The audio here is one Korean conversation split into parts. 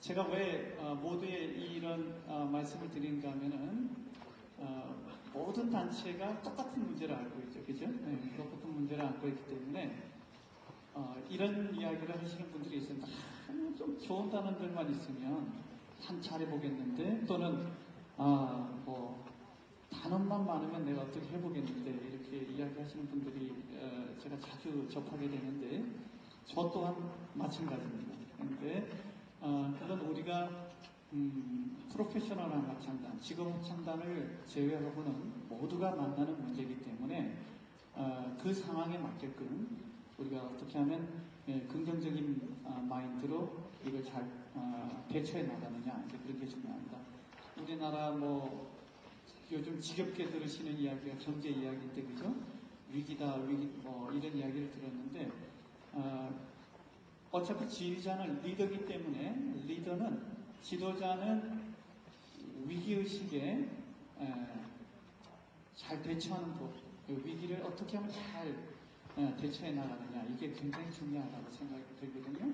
제가 왜 어, 모두에 이런 어, 말씀을 드리는가 하면은 어, 모든 단체가 똑같은 문제를 앓고 있죠. 그죠? 네, 똑같은 문제를 앓고 있기 때문에 어, 이런 이야기를 하시는 분들이 있습니다. 아, 좀 좋은 단어들만 있으면 참 잘해보겠는데 또는 아, 뭐 단어만 많으면 내가 어떻게 해보겠는데 이렇게 이야기하시는 분들이 어, 제가 자주 접하게 되는데 저 또한 마찬가지입니다. 그런데 어, 그건 우리가 음, 프로페셔널한 합창단, 직업 합창단을 제외하고는 모두가 만나는 문제이기 때문에 어, 그 상황에 맞게끔 우리가 어떻게 하면 예, 긍정적인 어, 마인드로 이걸 잘 어, 대처해 나가느냐 이제 그런 게 중요합니다. 우리나라 뭐 요즘 지겹게 들으시는 이야기가 경제 이야기인데 그죠? 위기다 위기 뭐 이런 이야기를 들었는데 어, 어차피 지휘자는 리더기 때문에 리더는 지도자는 위기의식에 에, 잘 대처하는 법, 그 위기를 어떻게 하면 잘 에, 대처해 나가느냐 이게 굉장히 중요하다고 생각이 들거든요.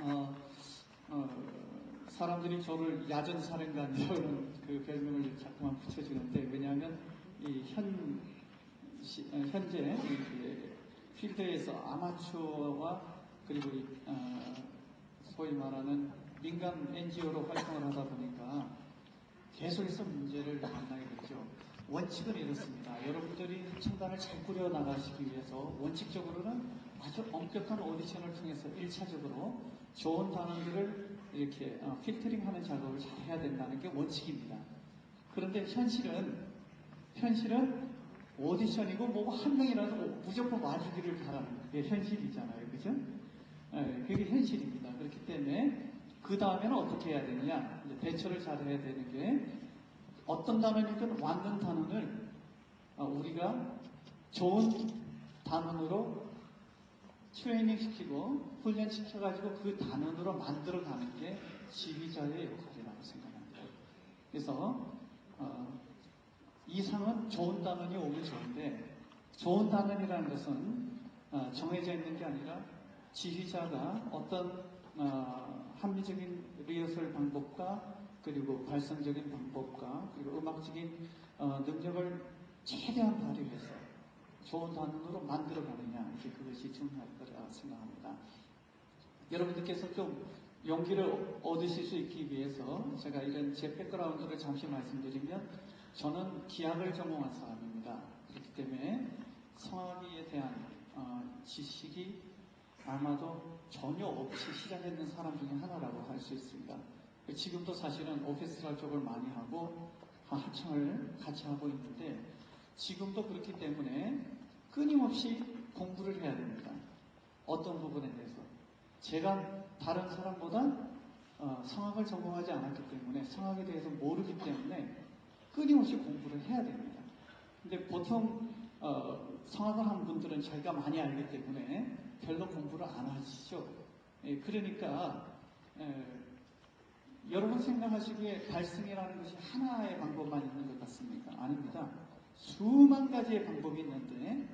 어, 어, 사람들이 저를 야전 사령관이라는 그 별명을 자꾸만 붙여주는데 왜냐하면 이 현, 시, 어, 현재 이 필드에서 아마추어와 그리고 이, 어, 소위 말하는 민간 NGO로 활동을 하다 보니까 계속해서 문제를 만나게 됐죠. 원칙은 이렇습니다. 여러분들이 청단을 잘 꾸려 나가시기 위해서 원칙적으로는 아주 엄격한 오디션을 통해서 1차적으로 좋은 단어들을 이렇게 어, 필터링하는 작업을 잘 해야 된다는 게 원칙입니다. 그런데 현실은 현실은 오디션이고 뭐한 명이라도 무조건 와주기를 바라는 게 현실이잖아요. 그죠? 네, 그게 현실입니다. 그렇기 때문에 그 다음에는 어떻게 해야 되느냐? 대처를 잘 해야 되는 게 어떤 단어니든 왔는 단어를 어, 우리가 좋은 단어로 트레이닝 시키고 훈련 시켜가지고 그 단원으로 만들어 가는 게 지휘자의 역할이라고 생각합니다. 그래서 어, 이상은 좋은 단원이 오면 좋은데 좋은 단원이라는 것은 어, 정해져 있는 게 아니라 지휘자가 어떤 어, 합리적인 리허설 방법과 그리고 발성적인 방법과 그리고 음악적인 어, 능력을 최대한 발휘해서 좋은 단원으로 만들어가느냐 이제 그것이 중요할 거라 생각합니다. 여러분들께서 좀 용기를 얻으실 수 있기 위해서 제가 이런 제 백그라운드를 잠시 말씀드리면 저는 기악을 전공한 사람입니다. 그렇기 때문에 성악기에 대한 어, 지식이 아마도 전혀 없이 시작했는 사람 중에 하나라고 할 수 있습니다. 지금도 사실은 오케스트라 쪽을 많이 하고 합창을 같이 하고 있는데 지금도 그렇기 때문에 끊임없이 공부를 해야 됩니다. 어떤 부분에 대해서. 제가 다른 사람보다 어, 성악을 전공하지 않았기 때문에 성악에 대해서 모르기 때문에 끊임없이 공부를 해야 됩니다. 근데 보통 어, 성악을 한 분들은 자기가 많이 알기 때문에 별로 공부를 안 하시죠. 예, 그러니까 에, 여러분 생각하시기에 발승이라는 것이 하나의 방법만 있는 것 같습니까? 아닙니다. 수만 가지의 방법이 있는데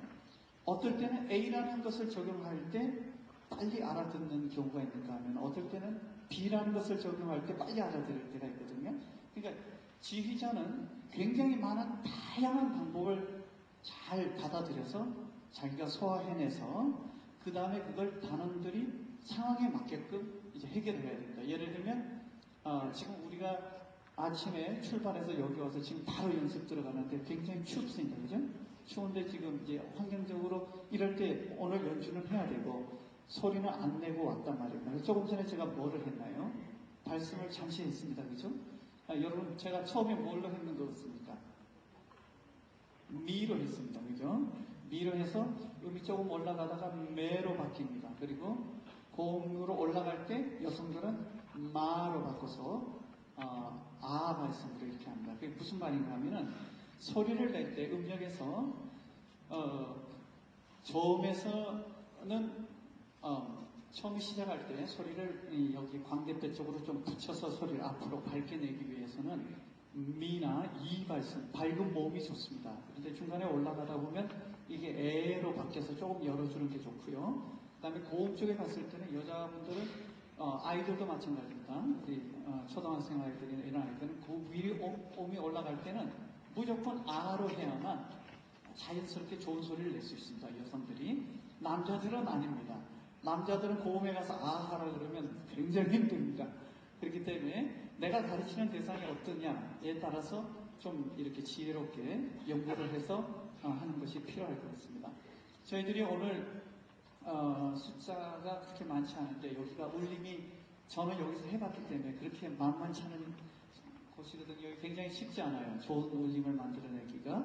어떨 때는 A라는 것을 적용할 때 빨리 알아듣는 경우가 있는가 하면 어떨 때는 B라는 것을 적용할 때 빨리 알아들을 때가 있거든요. 그러니까 지휘자는 굉장히 많은 다양한 방법을 잘 받아들여서 자기가 소화해내서 그 다음에 그걸 단원들이 상황에 맞게끔 이제 해결을 해야 됩니다. 예를 들면 어, 지금 우리가 아침에 출발해서 여기 와서 지금 바로 연습 들어가는데 굉장히 춥습니다. 그죠? 추운데 지금 이제 환경적으로 이럴 때 오늘 연주는 해야 되고 소리는 안 내고 왔단 말입니다. 조금 전에 제가 뭐를 했나요? 발성을 잠시 했습니다. 그죠? 아, 여러분 제가 처음에 뭘로 했는 것 같습니까? 미로 했습니다. 그죠? 미로 해서 음이 조금 올라가다가 매로 바뀝니다. 그리고 고음으로 올라갈 때 여성들은 마로 바꿔서 어, 아 말씀으로 이렇게 합니다. 그게 무슨 말인가 하면은 소리를 낼 때 음역에서 어, 저음에서는 어, 처음 시작할 때 소리를 여기 광대뼈 쪽으로 좀 붙여서 소리를 앞으로 밝게 내기 위해서는 미나 이 발성, 밝은 모음이 좋습니다. 그런데 중간에 올라가다 보면 이게 에로 바뀌어서 조금 열어주는 게 좋고요. 그 다음에 고음 쪽에 갔을 때는 여자분들은 어, 아이들도 마찬가지입니다. 우리 어, 초등학생 아이들이나 이런 아이들은 그 위, 옴이 올라갈 때는 무조건 아로 해야만 자연스럽게 좋은 소리를 낼 수 있습니다. 여성들이. 남자들은 아닙니다. 남자들은 고음에 가서 아 하라 그러면 굉장히 힘듭니다. 그렇기 때문에 내가 가르치는 대상이 어떠냐에 따라서 좀 이렇게 지혜롭게 연구를 해서 어, 하는 것이 필요할 것 같습니다. 저희들이 오늘 어, 숫자가 그렇게 많지 않은데 여기가 울림이 저는 여기서 해봤기 때문에 그렇게 만만치 않은 곳이거든요. 굉장히 쉽지 않아요. 좋은 울림을 만들어내기가.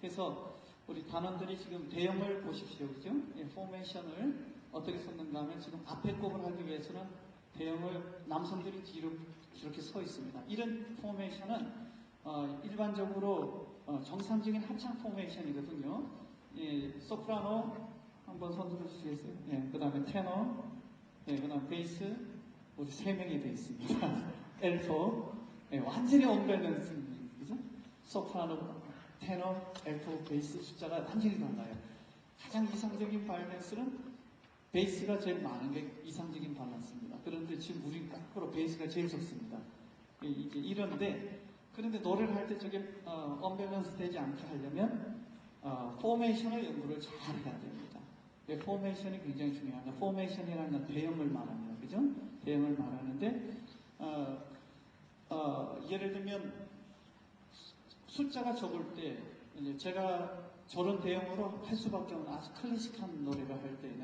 그래서 우리 단원들이 지금 대형을 보십시오. 그죠? 예, 포메이션을 어떻게 썼는가 하면 지금 앞에 꼽을 하기 위해서는 대형을 남성들이 뒤로 이렇게 서 있습니다. 이런 포메이션은 어, 일반적으로 어, 정상적인 합창 포메이션이거든요. 예, 소프라노 한번 손 들어 주시겠어요? 예, 그 다음에 테너, 예, 그 다음 베이스, 우리 세 명이 돼 있습니다. 엘토, 예, 완전히 언밸런스, 그죠? 소프라노, 테너, 엘토, 베이스 숫자가 완전히 달라요. 가장 이상적인 밸런스는 베이스가 제일 많은 게 이상적인 밸런스입니다. 그런데 지금 우리 거꾸로 베이스가 제일 적습니다. 예, 이제 이런데, 그런데 노래를 할 때 저게 어, 언밸런스 되지 않게 하려면 어, 포메이션을 연구를 잘 해야 됩니다. 예, 포메이션이 굉장히 중요합니다. 포메이션이라는 건 대형을 말합니다. 그죠? 대형을 말하는데, 어, 어, 예를 들면, 숫자가 적을 때, 제가 저런 대형으로 할 수밖에 없는 아주 클래식한 노래를 할 때는, 어,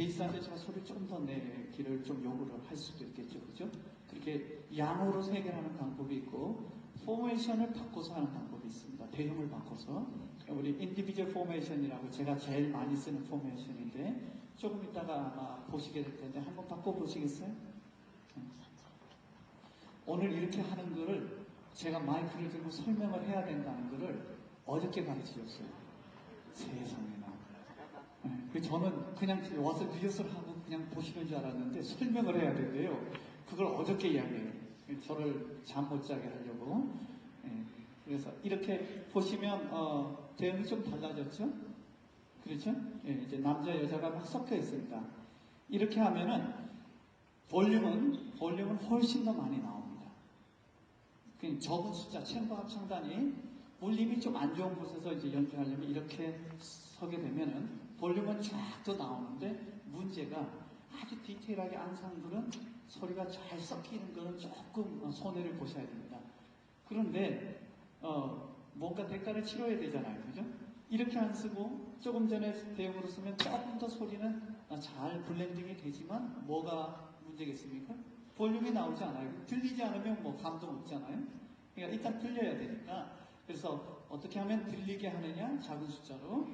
베이스한테 제가 소리를 조금 더 내기를 좀 요구를 할 수도 있겠죠. 그죠? 그렇게 양으로 세개하는 방법이 있고, 포메이션을 바꿔서 하는 방법이 있습니다. 대형을 바꿔서. 우리 인디비주얼 포메이션이라고 제가 제일 많이 쓰는 포메이션인데, 조금 이따가 아마 보시게 될 텐데, 한번 바꿔보시겠어요? 오늘 이렇게 하는 거를 제가 마이크를 들고 설명을 해야 된다는 거를 어저께 가르치셨어요. 세상에나. 네, 그 저는 그냥 와서 리허설 하고 그냥 보시는 줄 알았는데 설명을 해야 된대요. 그걸 어저께 이야기해요. 저를 잠 못 자게 하려고. 네, 그래서 이렇게 보시면 어, 대응이 좀 달라졌죠? 그렇죠? 네, 이제 남자 여자가 막 섞여 있습니다. 이렇게 하면은 볼륨은 볼륨은 훨씬 더 많이 나옵니다. 그 적은 숫자 챔버 합창단이 울림이 좀 안 좋은 곳에서 이제 연주하려면 이렇게 서게 되면은 볼륨은 쫙더 나오는데 문제가 아주 디테일하게 안상들은 소리가 잘 섞이는 거는 조금 손해를 보셔야 됩니다. 그런데 어, 뭔가 대가를 치러야 되잖아요. 그죠? 이렇게 안 쓰고 조금 전에 대형으로 쓰면 조금 더 소리는 잘 블렌딩이 되지만 뭐가 문제겠습니까? 볼륨이 나오지 않아요. 들리지 않으면 뭐 감동 없잖아요. 그러니까 일단 들려야 되니까. 그래서 어떻게 하면 들리게 하느냐? 작은 숫자로.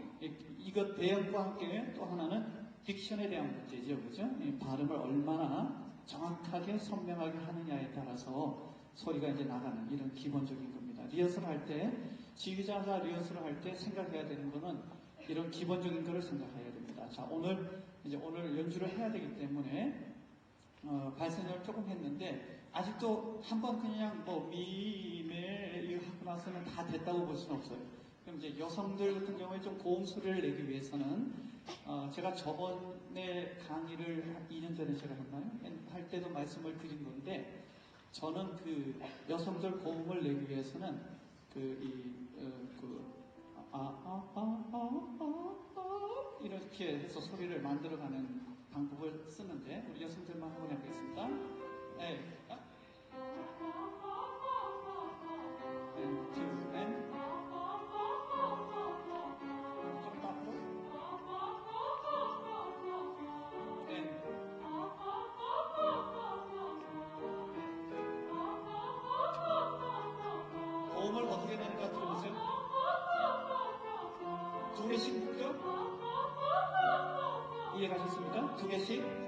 이것 대형과 함께 또 하나는 딕션에 대한 문제죠. 그죠? 발음을 얼마나 정확하게 선명하게 하느냐에 따라서 소리가 이제 나가는 이런 기본적인 겁니다. 리허설 할 때, 지휘자가 리허설을 할 때 생각해야 되는 거는 이런 기본적인 거를 생각해야 됩니다. 자, 오늘 이제 오늘 연주를 해야 되기 때문에 어, 발성을 조금 했는데 아직도 한 번 그냥 뭐 하고 나서는 다 됐다고 볼 수는 없어요. 그럼 이제 여성들 같은 경우에 좀 고음 소리를 내기 위해서는 어, 제가 저번에 강의를 2년 전에 제가 했나요? 할 때도 말씀을 드린 건데 저는 그 여성들 고음을 내기 위해서는 그이 어, 그 아, 아, 아, 아, 아, 아, 이렇게 해서 소리를 만들어가는 방법을 쓰는데 우리 여성들만 한번 해보겠습니다. 네. 이해가셨습니까? 두 개씩.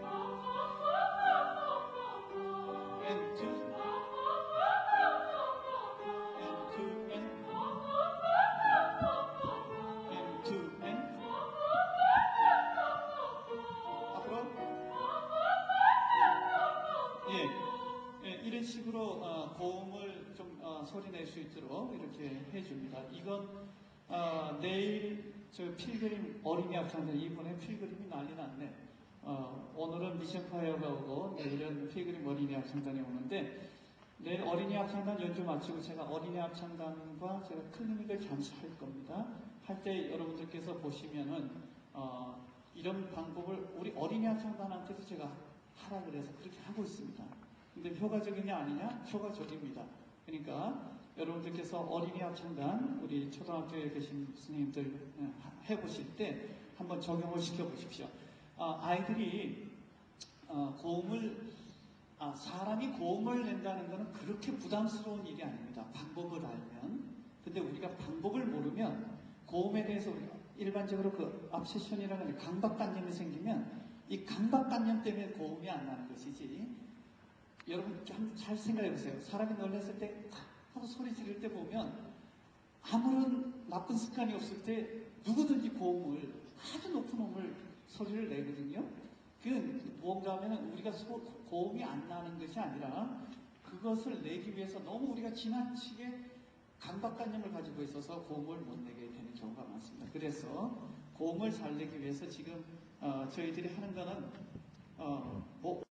식으로 어, 고음을 좀 어, 소리 낼 수 있도록 이렇게 해줍니다. 이건 어, 내일 저 필그림 어린이 합창단 이번에 필그림이 난리 났네. 어, 오늘은 미션 파이어가 오고 내일은 피그림 어린이 합창단이 오는데 내일 어린이 합창단 연주 마치고 제가 어린이 합창단과 제가 클리닉을 잠시 할 겁니다. 할 때 여러분들께서 보시면은 어, 이런 방법을 우리 어린이 합창단한테도 제가 하라 그래서 그렇게 하고 있습니다. 근데 효과적이냐 아니냐? 효과적입니다. 그러니까 여러분들께서 어린이 합창단 우리 초등학교에 계신 선생님들 어, 해보실 때 한번 적용을 시켜보십시오. 아, 아이들이 어, 고음을 아, 사람이 고음을 낸다는 것은 그렇게 부담스러운 일이 아닙니다. 방법을 알면. 근데 우리가 방법을 모르면 고음에 대해서 일반적으로 그 압세션이라는 강박관념이 생기면 이 강박관념 때문에 고음이 안 나는 것이지. 여러분 잘 생각해 보세요. 사람이 놀랐을 때 하고 소리 지를 때 보면 아무런 나쁜 습관이 없을 때 누구든지 고음을 아주 높은 음을 소리를 내거든요. 그 뭔가 하면 우리가 소- 고음이 안 나는 것이 아니라 그것을 내기 위해서 너무 우리가 지나치게 강박관념을 가지고 있어서 고음을 못 내게 되는 경우가 많습니다. 그래서 고음을 잘 내기 위해서 지금 어, 저희들이 하는 거는 어, 뭐